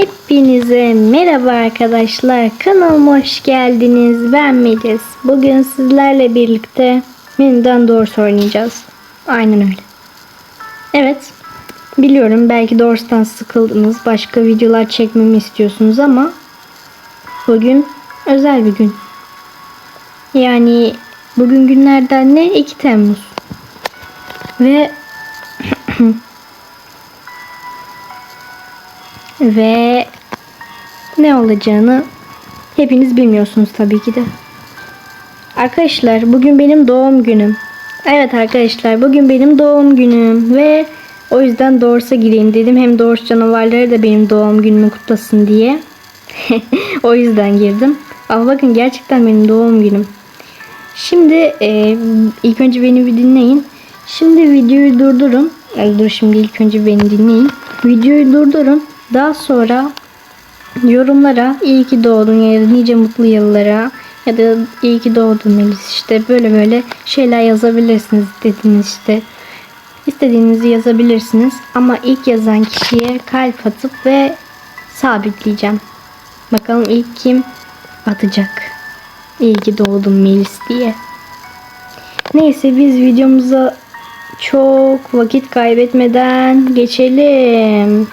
Hepinize merhaba arkadaşlar. Kanalıma hoş geldiniz. Ben Melis. Bugün sizlerle birlikte yeniden Doors oynayacağız. Aynen öyle. Evet. Biliyorum belki Doors'tan sıkıldınız. Başka videolar çekmemi istiyorsunuz ama bugün özel bir gün. Yani bugün günlerden ne? 2 Temmuz. Ve Ve ne olacağını hepiniz bilmiyorsunuz tabii ki de. Arkadaşlar bugün benim doğum günüm. Evet arkadaşlar bugün benim doğum günüm ve o yüzden Doors'a gireyim dedim. Hem Doors canavarları da benim doğum günümü kutlasın diye. o yüzden girdim. Ama bakın gerçekten benim doğum günüm. Şimdi e, ilk önce beni bir dinleyin. Şimdi videoyu durdurun. Ay, dur şimdi ilk önce beni dinleyin. Videoyu durdurun. Daha sonra yorumlara iyi ki doğdun ya da nice mutlu yıllara ya da iyi ki doğdun Melis işte böyle böyle şeyler yazabilirsiniz dediğiniz işte istediğinizi yazabilirsiniz ama ilk yazan kişiye kalp atıp ve sabitleyeceğim. Bakalım ilk kim atacak. İyi ki doğdun Melis diye. Neyse biz videomuza çok vakit kaybetmeden geçelim.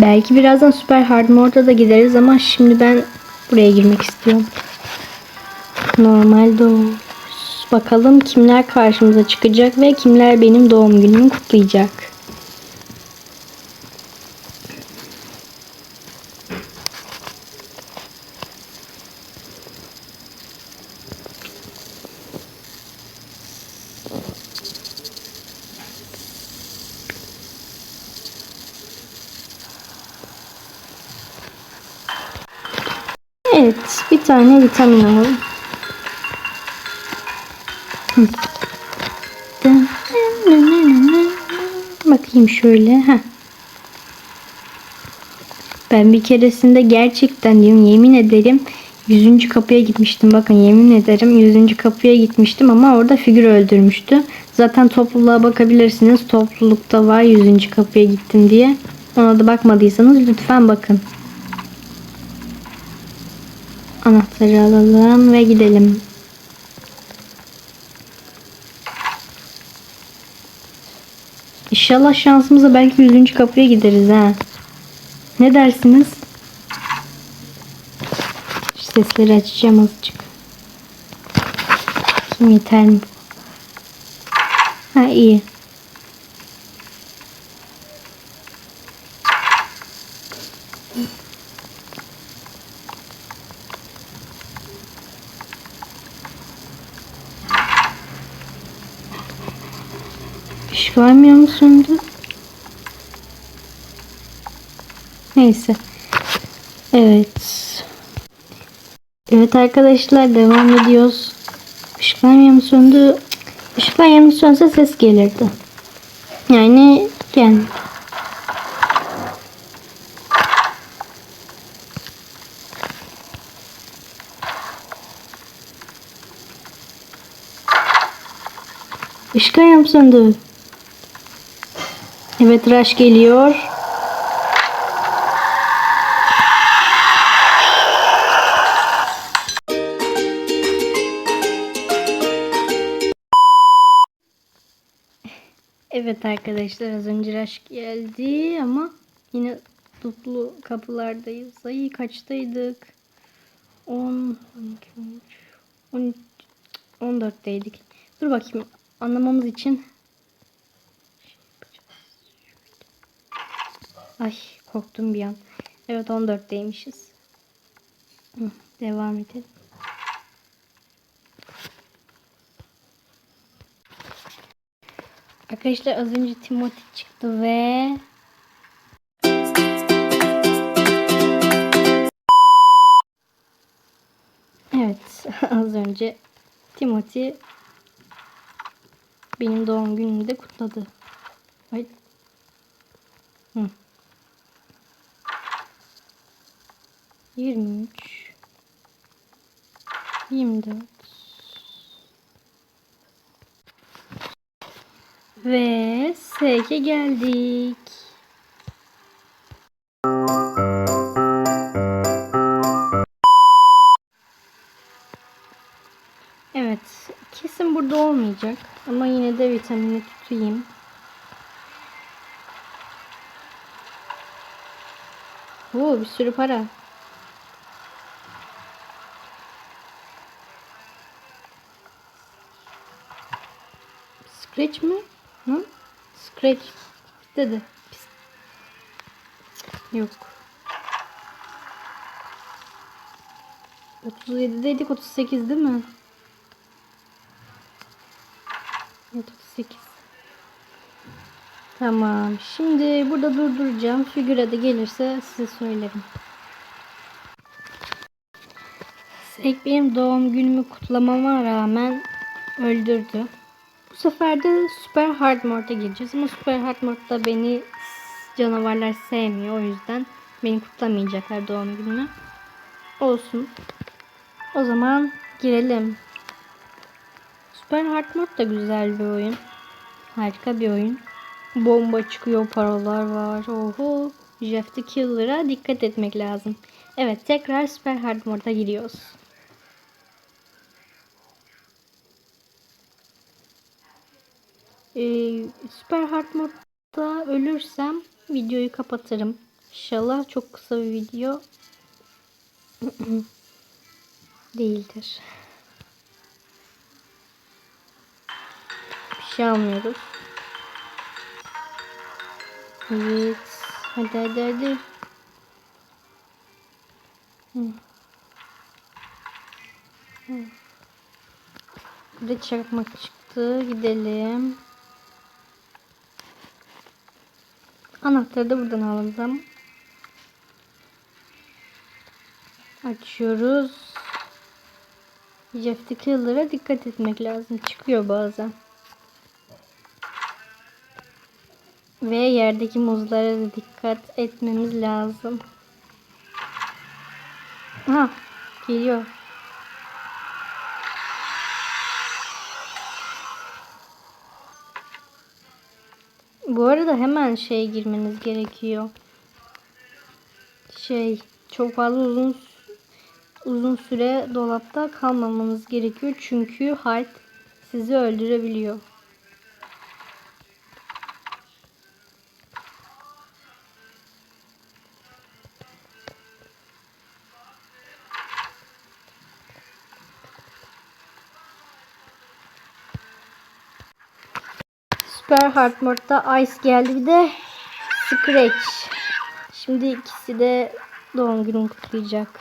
Belki birazdan Süper Hard Mode'a da gideriz ama şimdi ben buraya girmek istiyorum. Normal doğum. Bakalım kimler karşımıza çıkacak ve kimler benim doğum günümü kutlayacak. Evet, bir tane vitamin alalım. Bakayım şöyle. Heh. Ben bir keresinde gerçekten diyorum yemin ederim 100. kapıya gitmiştim. Bakın yemin ederim 100. kapıya gitmiştim ama orada figür öldürmüştü. Zaten topluluğa bakabilirsiniz. Toplulukta var 100. kapıya gittim diye. Ona da bakmadıysanız lütfen bakın. Anahtarı alalım ve gidelim. İnşallah şansımıza belki 100. kapıya gideriz ha. Ne dersiniz? Şu sesleri açacağım azıcık. Kim yeter mi? Ha iyi. Vermiyor musun da? Neyse. Evet. Evet arkadaşlar devam ediyoruz. Işıklar yanı söndü. Işıklar yanı sönse ses gelirdi. Yani gelmedi. Işıklar yanı söndü. Evet Rush geliyor. Evet arkadaşlar az önce Rush geldi ama yine duplu kapılardayız. Ay kaçtaydık? 10, 12, 13, 14'teydik. Dur bakayım anlamamız için Ay korktum bir an. Evet 14'teymişiz. Hı, devam edelim. Arkadaşlar az önce Timothy çıktı ve Evet az önce Timothy benim doğum günümü de kutladı. Ay. Hı. 23 24 ve Seke geldik. Evet. Kesin burada olmayacak. Ama yine de vitamini tutayım. Oo, bir sürü para. Scratch mi? Hı? Scratch dedi. Pis. Yok. 37'deydik 38 değil mi? Evet 38. Tamam. Şimdi burada durduracağım. Figüre de gelirse size söylerim. Sek benim doğum günümü kutlamama rağmen öldürdü. Sefer de Super Hard Mode'a gireceğiz. Ama Super Hard Mode'da beni canavarlar sevmiyor. O yüzden beni kutlamayacaklar doğum günümü. Olsun. O zaman girelim. Super Hard Mode da güzel bir oyun. Harika bir oyun. Bomba çıkıyor, paralar var. Oho. Jeff the Killer'a dikkat etmek lazım. Evet, tekrar Super Hard Mode'a giriyoruz. Ee, Super Hard Mode'da ölürsem videoyu kapatırım. İnşallah çok kısa bir video değildir. Bir şey almıyoruz. Evet. Hadi hadi hadi. Hı. Hı. Burada çakmak çıktı. Gidelim. Anahtarı da buradan alalım. Açıyoruz. Jeff the Killer'a dikkat etmek lazım. Çıkıyor bazen. Ve yerdeki muzlara da dikkat etmemiz lazım. Ha, geliyor. Bu arada hemen şey girmeniz gerekiyor. Şey, çok fazla uzun uzun süre dolapta kalmamanız gerekiyor. Çünkü hard sizi öldürebiliyor. Super Hard Mode'da Ice geldi bir de Scratch. Şimdi ikisi de doğum gününü kutlayacak.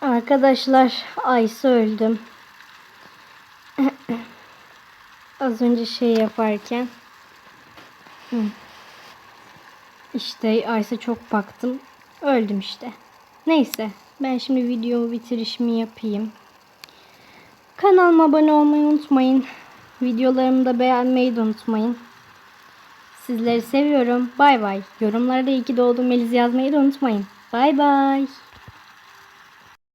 Arkadaşlar Ice öldüm. Az önce şey yaparken işte Ice'a çok baktım. Öldüm işte. Neyse ben şimdi videomu bitirişimi yapayım. Kanalıma abone olmayı unutmayın. Videolarımı da beğenmeyi de unutmayın. Sizleri seviyorum. Bay bay. Yorumlarda iyi ki doğdum Melis yazmayı da unutmayın. Bay bay.